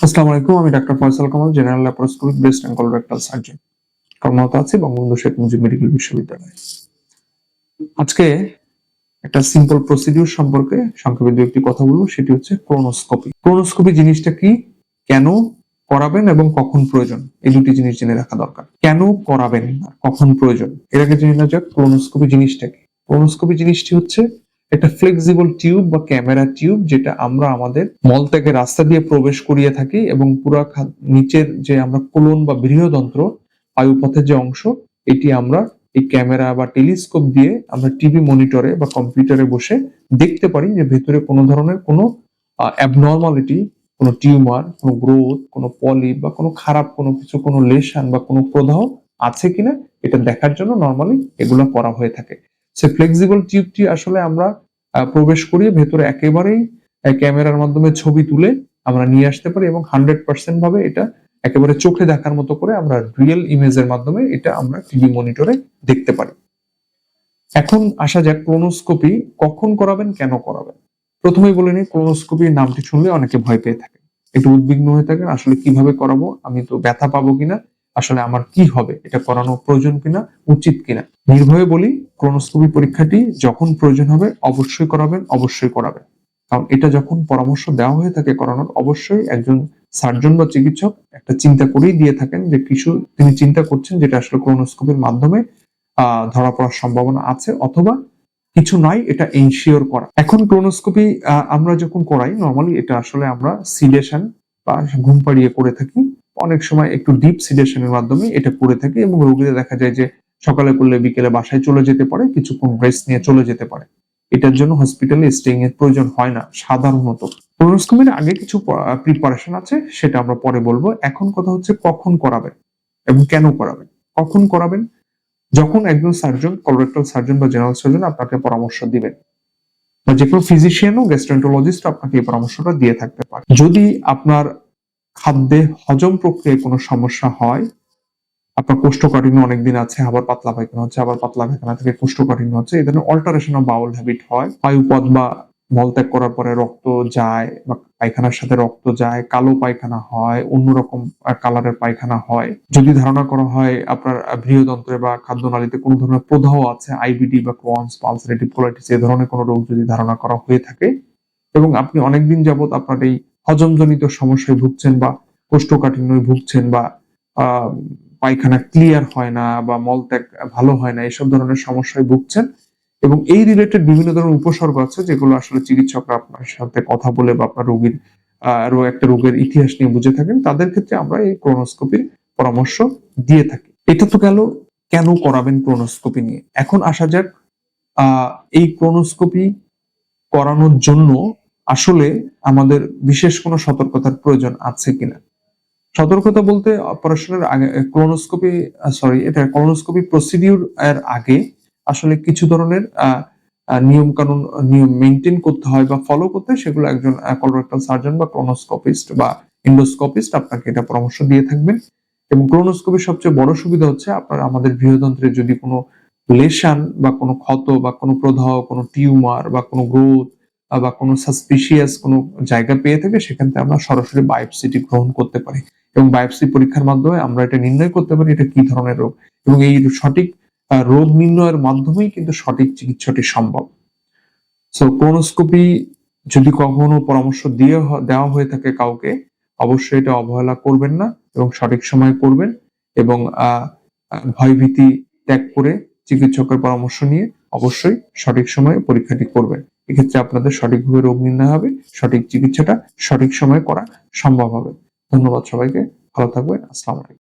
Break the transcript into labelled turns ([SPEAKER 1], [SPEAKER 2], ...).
[SPEAKER 1] আসসালামু আলাইকুম, আমি doctor Faisal Kamal general laparoscopic breast and colorectal surgeon কর্মরত আছি বঙ্গবন্ধু শেখ মুজিব মেডিকেল বিশ্ববিদ্যালয়ে আজকে একটা সিম্পল প্রসিডিউর সম্পর্কে সংক্ষেপে দু একটি কথা বলব, সেটি হচ্ছে ক্রোনোস্কোপি ক্রোনোস্কোপি জিনিসটা কি? কেন করাবেন এবং কখন প্রয়োজন? এই দুটি জিনিস জেনে রাখা দরকার। কেন করাবেন আর কখন প্রয়োজন? এর আগে জেনে নেওয়া যাক ক্রোনোস্কোপি জিনিসটা কি। ক্রোনোস্কোপি জিনিসটি হচ্ছে একটা ফ্লেক্সিবল টিউব বা ক্যামেরা টিউব যেটা আমরা আমাদের মল থেকে রাস্তা দিয়ে প্রবেশ করিয়ে থাকি এবং পুরো নিচের যে আমরা কোলন বা বৃহদন্ত্র বায়ুপথের যে অংশ, এটি আমরা এই ক্যামেরা বা টেলিস্কোপ দিয়ে আমরা টিভি মনিটরে বা কম্পিউটারে বসে দেখতে পারি যে ভেতরে কোনো ধরনের কোনো অ্যাবনর্মালিটি কোনো টিউমার কোনো গ্রোথ কোনো পলি বা কোনো খারাপ কোনো কিছু, কোনো লেশন বা কোনো প্রদাহ আছে কিনা, এটা দেখার জন্য নর্মালি এগুলো করা হয়ে থাকে। সে ফ্লেক্সিবল টিউবটি আসলে আমরা প্রবেশ করিয়ে ভেতরে একেবারেই ক্যামেরার মাধ্যমে ছবি তুলে আমরা নিয়ে আসতে পারি এবং হান্ড্রেড পার্সেন্ট ভাবে এটা একেবারে চোখে দেখার মতো করে আমরা রিয়েল ইমেজের মাধ্যমে এটা আমরা টিভি মনিটরে দেখতে পারি। এখন আসা যাক ক্রোনোস্কোপি কখন করাবেন, কেন করাবেন। প্রথমেই বলে নিই ক্রোনোস্কোপির নামটি শুনলে অনেকে ভয় পেয়ে থাকে। একটু উদ্বিগ্ন হয়ে থাকেন, আসলে কীভাবে করাবো, আমি তো ব্যথা পাবো কিনা। আসলে আমার কি হবে? এটা করানো প্রয়োজন কিনা? উচিত কিনা? নির্ভয়ে বলি ক্রোনোস্কোপি পরীক্ষাটি যখন প্রয়োজন হবে, অবশ্যই করাবেন অবশ্যই করাবেন। কারণ এটা যখন পরামর্শ দেওয়া হয়ে থাকে করানোর, অবশ্যই একজন সার্জন বা চিকিৎসক একটা চিন্তা করেই দিয়ে থাকেন যে কিছু তিনি চিন্তা করছেন যেটা আসলে ক্রোনোস্কোপির মাধ্যমে ধরা পড়ার সম্ভাবনা আছে অথবা কিছু নাই, এটা এনশিওর করা। এখন ক্রোনোস্কোপি আমরা যখন করাই নর্মালি এটা আসলে আমরা সিলেশন বা ঘুম পাড়িয়ে করে থাকি। অনেক সময় একটু ডিপ সিডেশনের মাধ্যমে এটা করে থাকি এবং রোগীদের দেখা যায় যে সকালে করলে বিকেলে বাসায় চলে যেতে পারে, কিছুক্ষণ রেস্ট নিয়ে চলে যেতে পারে। এটার জন্য হসপিটালে স্টেইং এর প্রয়োজন হয় না, সাধারণত। ক্রোনোস্কোপির আগে কিছু প্রিপারেশন আছে, সেটা আমরা পরে বলব। এখন কথা হচ্ছে কখন করাবেন এবং কেন করাবেন? কখন করাবেন? যখন একজন সার্জন কলোরেক্টাল সার্জন বা জেনারেল সার্জন আপনাকে পরামর্শ দিবেন, বা যে কোনো ফিজিশিয়ানও গ্যাস্ট্রেন্টোলজিস্ট আপনাকে এই পরামর্শটা দিয়ে থাকতে পারে। যদি আপনার খাদ্যে হজম প্রক্রিয়ায় কোনো সমস্যা হয়? আপনার কোষ্ঠকাঠিন্য অনেকদিন আছে, আবার পাতলা পায়খানা হচ্ছে, আবার পাতলা পায়খানা থেকে কোষ্ঠকাঠিন্য হচ্ছে, এই ধরনের অল্টারেশন অফ বাউল হ্যাবিট হয়। বায়ুপথ বা মলত্যাগ করার পরে রক্ত যায় বা পায়খানার সাথে রক্ত যায়, কালো পায়খানা হয়, অন্যরকম কালারের পায়খানা হয়। যদি ধারণা করা হয় আপনার বৃহদন্ত্রে বা খাদ্যনালীতে কোনো ধরনের প্রদাহ আছে আইবিডি বা ক্রোনস পালসারেটিভ কোলাইটিস এই ধরনের কোনো রোগ যদি ধারণা করা হয়ে থাকে, এবং আপনি অনেকদিন যাবত আপনার এই হজমজনিত সমস্যায় ভুগছেন বা কোষ্ঠকাঠিন্যয় ভুগছেন বা পায়খানা ক্লিয়ার হয় না বা মলত্যাগ ভালো হয় না এসব ধরনের সমস্যায় ভুগছেন এবং এই রিলেটেড বিভিন্ন ধরনের উপসর্গ আছে যেগুলো আসলে চিকিৎসকরা আপনার সাথে কথা বলে বা আপনার রোগীর আহ, রো- একটা রোগের ইতিহাস নিয়ে বুঝে থাকেন তাদের ক্ষেত্রে আমরা এই ক্রোনোস্কোপির পরামর্শ দিয়ে থাকি। এটা তো গেল কেন করাবেন ক্রোনোস্কোপি নিয়ে? এখন আসা যাক এই ক্রোনোস্কোপি করানোর জন্য আসলে আমাদের বিশেষ কোনো সতর্কতার প্রয়োজন আছে কিনা? সতর্কতা বলতে অপারেশনের আগে ক্রোনোস্কোপি সরি এটা কলোনোস্কোপি প্রসিডিউর এর আগে আসলে কিছু ধরনের নিয়ম কানুন নিয়ম মেনটেন করতে হয় বা ফলো করতে সেগুলো একজন কলোরেক্টাল সার্জন বা ক্রোনোস্কোপিস্ট বা ইন্ডোস্কোপিস্ট আপনাকে এটা পরামর্শ দিয়ে থাকবেন। এবং ক্রোনোস্কোপির সবচেয়ে বড় সুবিধা হচ্ছে আপনার, আমাদের বৃহদন্ত্রের যদি কোনো লেশন বা কোনো ক্ষত বা কোনো প্রদাহ, কোনো টিউমার বা কোনো গ্রোথ বা কোনো সাসপিশিয়াস কোনো জায়গা পেয়ে থাকে, সেখান থেকে আমরা সরাসরি বায়োপসিটি গ্রহণ করতে পারি। এবং বায়োপসি পরীক্ষার মাধ্যমে আমরা এটা নির্ণয় করতে পারি এটা কি ধরনের রোগ। এবং এই সঠিক রোগ নির্ণয়ের মাধ্যমেই কিন্তু সঠিক চিকিৎসাটি সম্ভব। সো ক্রোনোস্কোপি যদি কখনো পরামর্শ দিয়ে দেওয়া হয়ে থাকে কাউকে, অবশ্যই এটা অবহেলা করবেন না এবং সঠিক সময় করবেন এবং ভয়ভীতি ত্যাগ করে চিকিৎসকের পরামর্শ নিয়ে অবশ্যই সঠিক সময়ে পরীক্ষাটি করবেন। এক্ষেত্রে আপনাদের সঠিকভাবে রোগ নির্ণয় হবে, সঠিক চিকিৎসাটা সঠিক সময়ে করা সম্ভব হবে। ধন্যবাদ সবাইকে, ভালো থাকবেন, আসসালামু আলাইকুম।